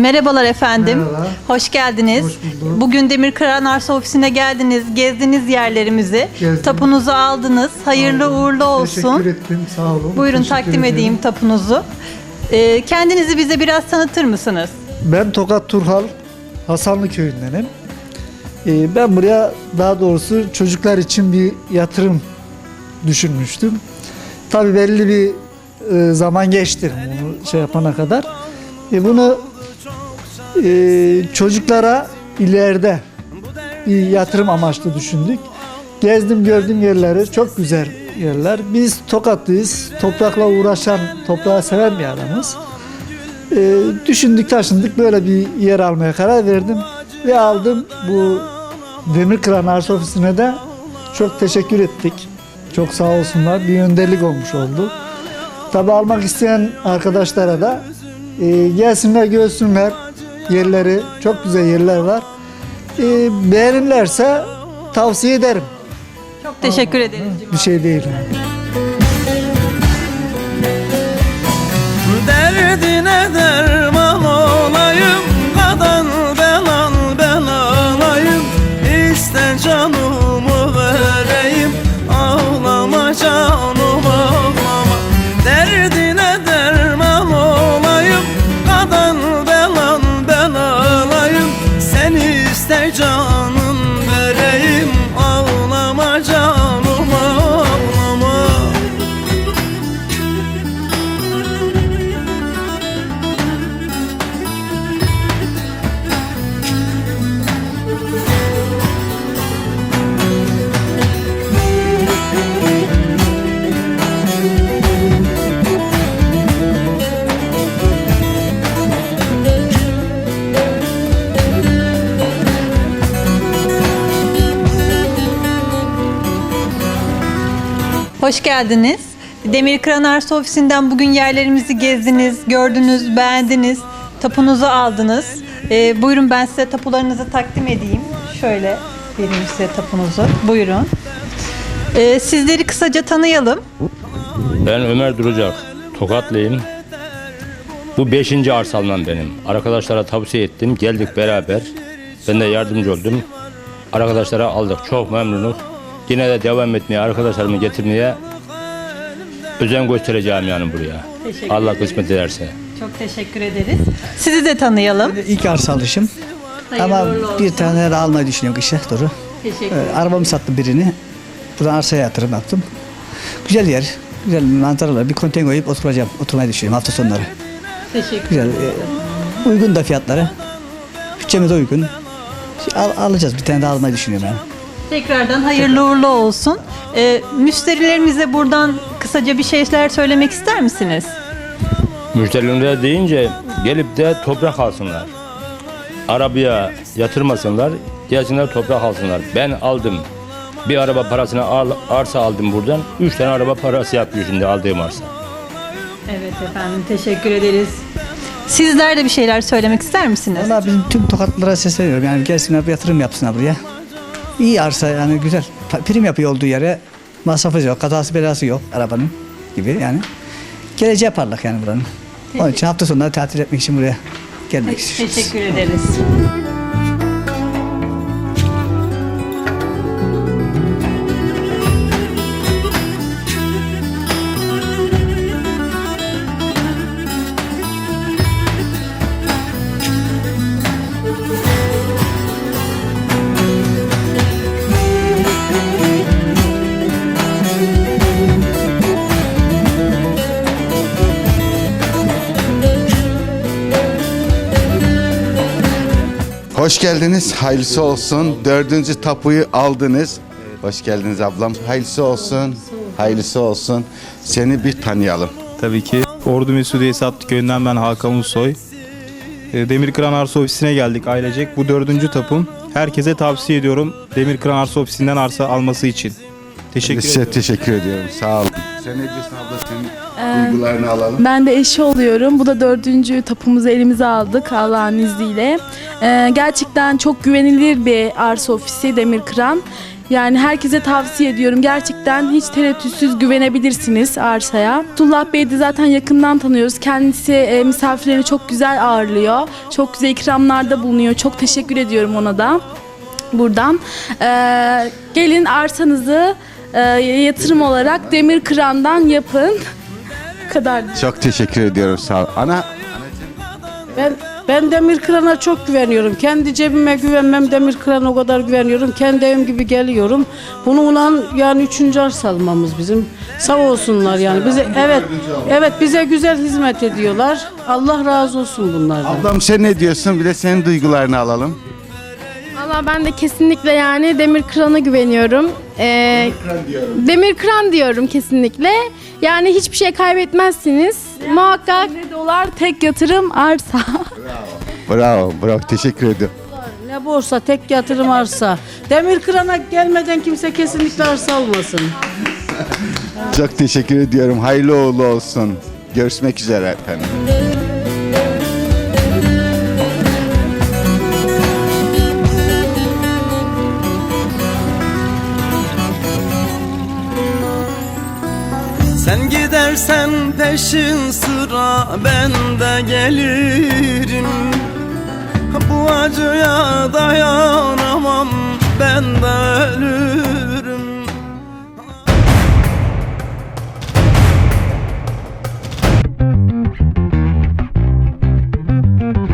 Merhabalar efendim. Merhaba. Hoş geldiniz. Hoş bulduk. Bugün Demirkıran Arsa Ofisi'ne geldiniz, gezdiniz yerlerimizi. Gezdim. Tapunuzu aldınız. Hayırlı uğurlu olsun. Teşekkür ettim. Sağ olun. Buyurun Teşekkür takdim ederim. edeyim tapunuzu. Ee, kendinizi bize biraz tanıtır mısınız? Ben Tokat Turhal Hasanlı köyündenim. Ee, ben buraya daha doğrusu çocuklar için bir yatırım düşünmüştüm. Tabii belli bir e, zaman geçti bunu şey yapana kadar. E, bunu e, çocuklara ileride bir yatırım amaçlı düşündük. Gezdim gördüm yerleri çok güzel yerler. Biz Tokatlıyız. Toprakla uğraşan, toprağı seven bir adamız. Ee, düşündük taşındık böyle bir yer almaya karar verdim ve aldım bu Demir Kıran Arsa Ofisi'ne de çok teşekkür ettik. Çok sağ olsunlar bir önderlik olmuş oldu. Tabi almak isteyen arkadaşlara da e, gelsinler görsünler yerleri çok güzel yerler var. E, beğenirlerse tavsiye ederim. Çok teşekkür ederiz. Bir şey değil. Derdine derman olayım Hoş geldiniz. Demirkıran Arsa Ofisi'nden bugün yerlerimizi gezdiniz, gördünüz, beğendiniz, tapunuzu aldınız. Ee, buyurun ben size tapularınızı takdim edeyim. Şöyle vereyim size tapunuzu. Buyurun. Ee, sizleri kısaca tanıyalım. Ben Ömer Duracak. Tokatlıyım. Bu beşinci arsalmam benim. Arkadaşlara tavsiye ettim. Geldik beraber. Ben de yardımcı oldum. Arkadaşlara aldık. Çok memnunum. Yine de devam etmeye, arkadaşlarımı getirmeye özen göstereceğim yani buraya. Teşekkür Allah ederim. kısmet ederse. Çok teşekkür ederiz. Sizi de tanıyalım. İlk arsa alışım. Hayırlı Ama uğurlu bir olsun. tane de almayı düşünüyorum kışa doğru. Teşekkür Ee, ederim. arabamı sattım birini. Buradan arsaya yatırım yaptım. Güzel yer. Güzel manzaralar. Bir konteyner koyup oturacağım. Oturmayı düşünüyorum hafta sonları. Teşekkür Güzel. ederim. e, uygun da fiyatları. Bütçeme de uygun. Al- alacağız. Bir tane daha almayı düşünüyorum yani. Tekrardan hayırlı uğurlu olsun. Ee, müşterilerimize buradan kısaca bir şeyler söylemek ister misiniz? Müşterilerine deyince gelip de toprak alsınlar. Arabaya yatırmasınlar, gelsinler toprak alsınlar. Ben aldım. Bir araba parasına al- arsa aldım buradan. Üç tane araba parası yapıyor şimdi aldığım arsa. Evet efendim teşekkür ederiz. Sizler de bir şeyler söylemek ister misiniz? Valla bizim tüm tokatlılara sesleniyorum. Yani gelsinler bir yatırım yapsınlar buraya. İyi arsa yani güzel. Prim yapıyor olduğu yere masrafı yok. Kazası belası yok arabanın gibi yani. Geleceği parlak yani buranın. Onun için hafta sonları tatil etmek için buraya gelmek istiyoruz. Teşekkür ederiz. Hoş geldiniz. Hayırlısı olsun. Dördüncü tapuyu aldınız. Hoş geldiniz ablam. Hayırlısı olsun. Hayırlısı olsun. Seni bir tanıyalım. Tabii ki. Ordu Mesudiye Satlı Köyü'nden ben Hakan Ulusoy. E, Demirkıran Arsa Ofisi'ne geldik ailecek. Bu dördüncü tapum. Herkese tavsiye ediyorum Demirkıran Arsa Ofisi'nden arsa alması için. Teşekkür Size ederim. teşekkür ediyorum. Sağ olun. Sen ne diyorsun abla? Senin duygularını alalım. Ben de eşi oluyorum. Bu da dördüncü tapumuzu elimize aldık Allah'ın izniyle. Ee, gerçekten çok güvenilir bir arsa ofisi Demirkıran. Yani herkese tavsiye ediyorum. Gerçekten hiç tereddütsüz güvenebilirsiniz arsaya. Abdullah Bey'i de zaten yakından tanıyoruz. Kendisi e, misafirlerini çok güzel ağırlıyor. Çok güzel ikramlarda bulunuyor. Çok teşekkür ediyorum ona da buradan. Ee, gelin arsanızı e, yatırım olarak demir kırandan yapın. Kadar. Çok teşekkür ediyorum sağ ol. Ana Ben ben demir kırana çok güveniyorum. Kendi cebime güvenmem demir kırana o kadar güveniyorum. Kendi evim gibi geliyorum. Bununla yani üçüncü arsa almamız bizim. Sağ olsunlar yani. Bize evet evet bize güzel hizmet ediyorlar. Allah razı olsun bunlardan. ablam sen ne diyorsun? Bir de senin duygularını alalım. Valla ben de kesinlikle yani demir kırana güveniyorum. Ee, demir kıran diyorum kesinlikle. Yani hiçbir şey kaybetmezsiniz. Muhakkak Ne dolar tek yatırım arsa. Bravo, bravo. Teşekkür ediyorum. Ne borsa tek yatırım arsa. Demir kırana gelmeden kimse kesinlikle arsa almasın. Çok teşekkür ediyorum. Hayırlı uğurlu olsun. Görüşmek üzere efendim. Sen gidersen peşin sıra ben de gelirim. Bu acıya dayanamam ben de ölürüm